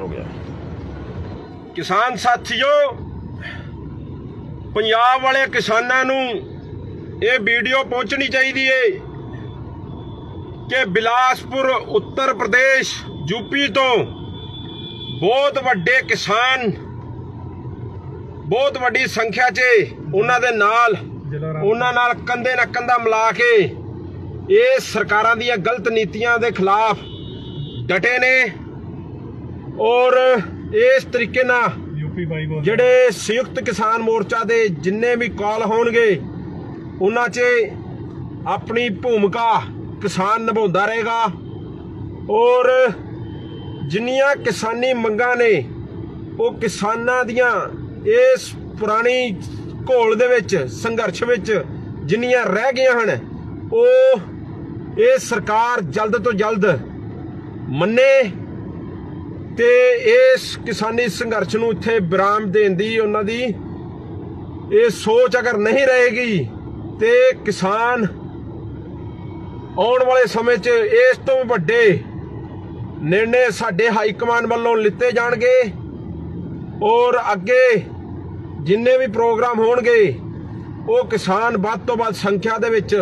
ਹੋ ਗਿਆ। ਕਿਸਾਨ ਸਾਥੀਓ ਪੰਜਾਬ ਵਾਲੇ ਕਿਸਾਨਾਂ ਨੂੰ ਇਹ ਵੀਡੀਓ ਪਹੁੰਚਣੀ ਚਾਹੀਦੀ ਏ ਕਿ ਬਿਲਾਸਪੁਰ ਉੱਤਰ ਪ੍ਰਦੇਸ਼ ਯੂਪੀ ਤੋਂ ਬਹੁਤ ਵੱਡੇ ਕਿਸਾਨ ਬਹੁਤ ਵੱਡੀ ਸੰਖਿਆ 'ਚ ਉਹਨਾਂ ਦੇ ਨਾਲ ਉਹਨਾਂ ਨਾਲ ਕੰਧੇ ਨਾਲ ਕੰਧਾ ਮਿਲਾ ਕੇ ਇਹ ਸਰਕਾਰਾਂ ਦੀਆਂ ਗਲਤ ਨੀਤੀਆਂ ਦੇ ਖਿਲਾਫ ਡਟੇ ਨੇ। ਔਰ ਇਸ ਤਰੀਕੇ ਨਾਲ ਜਿਹੜੇ ਸੰਯੁਕਤ ਕਿਸਾਨ ਮੋਰਚਾ ਦੇ ਜਿੰਨੇ ਵੀ ਕਾਲ ਹੋਣਗੇ ਉਹਨਾਂ 'ਚ ਆਪਣੀ ਭੂਮਿਕਾ ਕਿਸਾਨ ਨਿਭਾਉਂਦਾ ਰਹੇਗਾ। ਔਰ ਜਿੰਨੀਆਂ ਕਿਸਾਨੀ ਮੰਗਾਂ ਨੇ ਉਹ ਕਿਸਾਨਾਂ ਦੀਆਂ ਇਸ ਪੁਰਾਣੀ ਘੋਲ ਦੇ ਵਿੱਚ ਸੰਘਰਸ਼ ਵਿੱਚ ਜਿੰਨੀਆਂ ਰਹਿ ਗਈਆਂ ਹਨ ਉਹ ਇਹ ਸਰਕਾਰ ਜਲਦ ਤੋਂ ਜਲਦ ਮੰਨੇ ਤੇ ਇਸ ਕਿਸਾਨੀ ਸੰਘਰਸ਼ ਨੂੰ ਇੱਥੇ ਵਿਰਾਮ ਦੇਣ ਦੀ ਉਹਨਾਂ ਦੀ ਇਹ ਸੋਚ ਅਗਰ ਨਹੀਂ ਰਹੇਗੀ ਤੇ ਕਿਸਾਨ ਆਉਣ ਵਾਲੇ ਸਮੇਂ 'ਚ ਇਸ ਤੋਂ ਵੱਡੇ ਨਿਰਣੇ ਸਾਡੇ ਹਾਈ ਕਮਾਂਡ ਵੱਲੋਂ ਲਿੱਤੇ ਜਾਣਗੇ ਔਰ ਅੱਗੇ ਜਿੰਨੇ ਵੀ ਪ੍ਰੋਗਰਾਮ ਹੋਣਗੇ, ਉਹ ਕਿਸਾਨ ਵੱਧ ਤੋਂ ਵੱਧ ਸੰਖਿਆ ਦੇ ਵਿੱਚ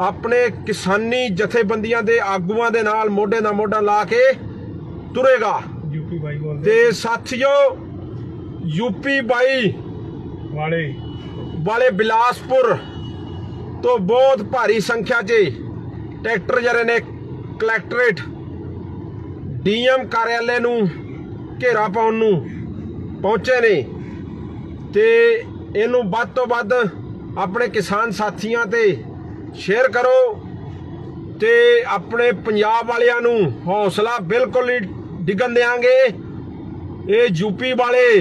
ਆਪਣੇ ਕਿਸਾਨੀ ਜਥੇਬੰਦੀਆਂ ਦੇ ਆਗੂਆਂ ਦੇ ਨਾਲ ਮੋਢੇ ਨਾਲ ਮੋਢਾ ਲਾ ਕੇ ਤੁਰੇਗਾ। ਯੂਪੀ ਬਾਈ ਬੋਲ ਤੇ ਸਾਥੀਓ ਯੂਪੀ 22 ਵਾਲੇ। ਵਾਲੇ ਬਿਲਾਸਪੁਰ ਤੋਂ ਬਹੁਤ ਭਾਰੀ ਸੰਖਿਆ 'ਚ ਟਰੈਕਟਰ ਜਿਹੜੇ ਨੇ ਕਲੈਕਟਰੇਟ ਡੀਐਮ ਕਾਰਿਆਲੇ ਨੂੰ ਘੇਰਾ ਪਾਉਣ ਨੂੰ ਪਹੁੰਚੇ ਨੇ। ਤੇ ਇਹਨੂੰ ਵੱਧ ਤੋਂ ਵੱਧ ਆਪਣੇ ਕਿਸਾਨ ਸਾਥੀਆਂ ਤੇ ਸ਼ੇਅਰ ਕਰੋ ਤੇ ਆਪਣੇ ਪੰਜਾਬ ਵਾਲਿਆਂ ਨੂੰ ਹੌਸਲਾ ਬਿਲਕੁਲ ਹੀ ਡਿੱਗਣ ਦੇਾਂਗੇ ਇਹ ਯੂਪੀ ਵਾਲੇ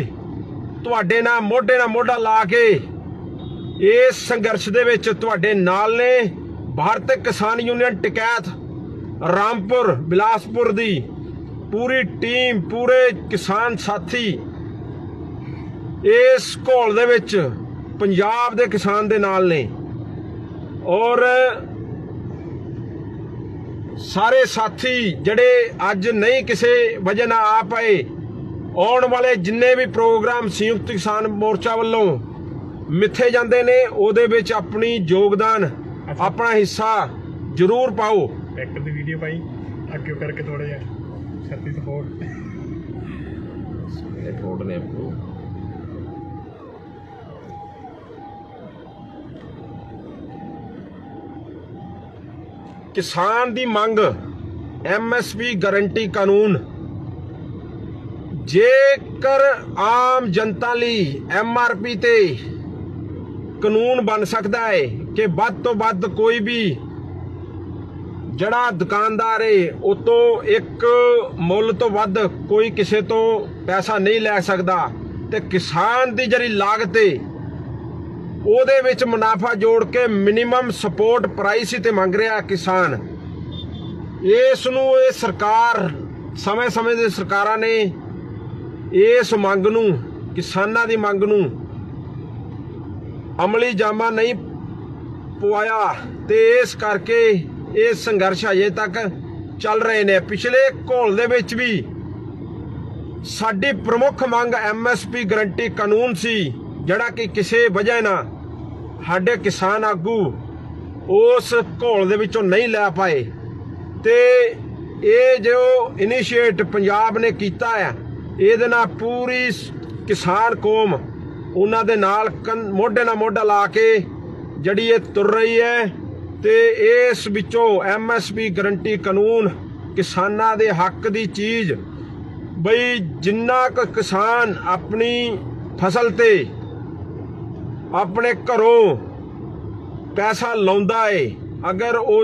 ਤੁਹਾਡੇ ਨਾਲ, ਮੋਢੇ ਨਾਲ ਮੋਢਾ ਲਾ ਕੇ ਇਸ ਸੰਘਰਸ਼ ਦੇ ਵਿੱਚ ਤੁਹਾਡੇ ਨਾਲ ਨੇ। ਭਾਰਤ ਕਿਸਾਨ ਯੂਨੀਅਨ ਟਿਕੈਤ, ਰਾਮਪੁਰ, ਬਿਲਾਸਪੁਰ ਦੀ ਪੂਰੀ ਟੀਮ, ਪੂਰੇ ਕਿਸਾਨ ਸਾਥੀ ਇਸ ਘੋਲ ਦੇ ਵਿੱਚ ਪੰਜਾਬ ਦੇ ਕਿਸਾਨ ਦੇ ਨਾਲ ਨੇ। ਔਰ ਸਾਰੇ ਸਾਥੀ ਜਿਹੜੇ ਅੱਜ ਨਹੀਂ ਕਿਸੇ ਵਜ੍ਹਾ ਨਾਲ ਆ ਪਏ ਆਉਣ ਵਾਲੇ ਜਿੰਨੇ ਵੀ ਪ੍ਰੋਗਰਾਮ ਸੰਯੁਕਤ ਕਿਸਾਨ ਮੋਰਚਾ ਵੱਲੋਂ ਮਿੱਥੇ ਜਾਂਦੇ ਨੇ ਉਹਦੇ ਵਿੱਚ ਆਪਣੀ ਯੋਗਦਾਨ ਆਪਣਾ ਹਿੱਸਾ ਜ਼ਰੂਰ ਪਾਓ। ਟਰੈਕਟਰ ਦੀ ਵੀਡੀਓ ਪਾਈ ਅੱਗੇ ਕਰਕੇ ਥੋੜਾ ਜਿਹਾ ਛੱਤੀ ਸਪੋਰਟ ਰਿਪੋਰਟ ਨੇ ਆਪਕੋ। ਕਿਸਾਨ ਦੀ ਮੰਗ ਐਮਐਸਪੀ ਗਾਰੰਟੀ ਕਾਨੂੰਨ। ਜੇਕਰ ਆਮ ਜਨਤਾ ਲਈ ਐਮਆਰਪੀ ਤੇ ਕਾਨੂੰਨ ਬਣ ਸਕਦਾ ਹੈ ਕਿ ਵੱਧ ਤੋਂ ਵੱਧ ਕੋਈ ਵੀ ਜਿਹੜਾ ਦੁਕਾਨਦਾਰ ਏ ਉਹ ਤੋਂ ਇੱਕ ਮੁੱਲ ਤੋਂ ਵੱਧ ਕੋਈ ਕਿਸੇ ਤੋਂ ਪੈਸਾ ਨਹੀਂ ਲੈ ਸਕਦਾ। ਤੇ ਕਿਸਾਨ ਦੀ ਜਿਹੜੀ ਲਾਗਤ ਏ ਉਹਦੇ ਵਿੱਚ ਮੁਨਾਫਾ ਜੋੜ ਕੇ ਮਿਨੀਮਮ ਸਪੋਰਟ ਪ੍ਰਾਈਸ ਹੀ ਤੇ ਮੰਗ ਰਿਹਾ ਕਿਸਾਨ। ਇਸ ਨੂੰ ਇਹ ਸਰਕਾਰ, ਸਮੇਂ-ਸਮੇਂ ਦੇ ਸਰਕਾਰਾਂ ਨੇ ਇਸ ਮੰਗ ਨੂੰ, ਕਿਸਾਨਾਂ ਦੀ ਮੰਗ ਨੂੰ ਅਮਲੀ ਜਾਮਾ ਨਹੀਂ ਪਵਾਇਆ ਤੇ ਇਸ ਕਰਕੇ ਇਹ ਸੰਘਰਸ਼ ਅਜੇ ਤੱਕ ਚੱਲ ਰਹੇ ਨੇ। ਪਿਛਲੇ ਘੋਲ ਦੇ ਵਿੱਚ ਵੀ ਸਾਡੀ ਪ੍ਰਮੁੱਖ ਮੰਗ ਐਮਐਸਪੀ ਗਰੰਟੀ ਕਾਨੂੰਨ ਸੀ, ਜਿਹੜਾ ਕਿ ਕਿਸੇ ਵਜ੍ਹਾ ਨਾਲ ਸਾਡੇ ਕਿਸਾਨ ਆਗੂ ਉਸ ਘੋਲ ਦੇ ਵਿੱਚੋਂ ਨਹੀਂ ਲੈ ਪਾਏ। ਤੇ ਇਹ ਜੋ ਇਨੀਸ਼ੀਏਟ ਪੰਜਾਬ ਨੇ ਕੀਤਾ ਹੈ ਇਹਦੇ ਨਾਲ ਪੂਰੀ ਕਿਸਾਨ ਕੌਮ ਉਹਨਾਂ ਦੇ ਨਾਲ ਕੰ- ਮੋਢੇ ਨਾਲ ਮੋਢਾ ਲਾ ਕੇ ਜਿਹੜੀ ਇਹ ਤੁਰ ਰਹੀ ਹੈ ਤੇ ਇਸ ਵਿੱਚੋਂ ਐਮਐਸਪੀ ਗਰੰਟੀ ਕਾਨੂੰਨ ਕਿਸਾਨਾਂ ਦੇ ਹੱਕ ਦੀ ਚੀਜ਼ ਬਈ ਜਿੰਨਾ ਕੁ ਕਿਸਾਨ ਆਪਣੀ ਫਸਲ ਤੇ ਆਪਣੇ ਘਰੋਂ ਪੈਸਾ ਲਾਉਂਦਾ ਏ ਅਗਰ ਉਹ